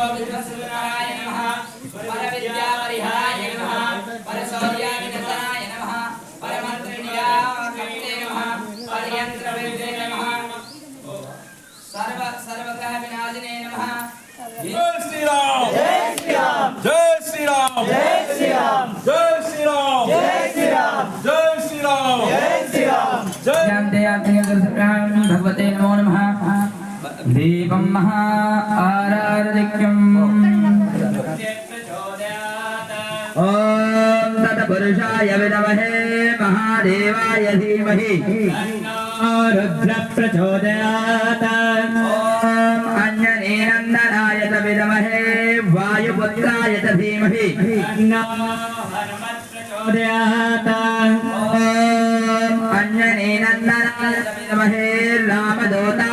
विश्वविद्वसुराय नमः परविद्यापरिहाय नमः परसौर्याविनताय नमः परमन्त्रिण्यामकर्ते नमः परयन्त्रविद्ये नमः सर्व सर्वतः विनाशिने नमः जय श्री राम जय श्री राम जय श्री राम जय श्री राम जय श्री राम जय श्री राम जय श्री राम जय श्री राम जय श्री राम जय श्री राम जय श्री राम भगवते नमो नमः దీపం మహా ఆరాధిక్యం ఓం తత్పురుషాయ విద్మహే మహాదేవాయ ధీమహి రుద్ర ప్రచోదయాత్ ఓం అంజనీనందనాయ విద్మహే వాయుపుత్రాయ ధీమహి ప్రచోదయాత్ ఓం అంజనీనందనాయ విద్మహే రామ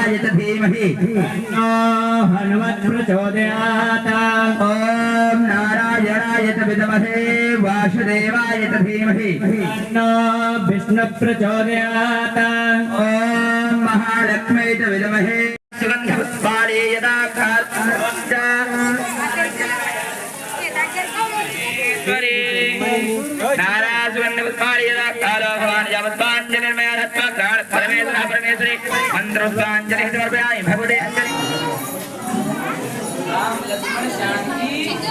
प्रचोदयायत धीमहि तन्नो हनुमत् प्रचोदयात् ॐ नारायणायत विद्महे वासुदेवायत धीमहि तन्नो विष्णु प्रचोदयात् ॐ महालक्ष्मीत विद्महे सुगन्धपुष्पाणि यदा नारायण सुगन्धपुष्पाणि यदा कालो भवान् यावत् രുദ്രാഞ്ജലി സമർപ്പയായി ഭഗവതേ അഞ്ജലി രാം ലക്ഷ്മണ ശാന്തി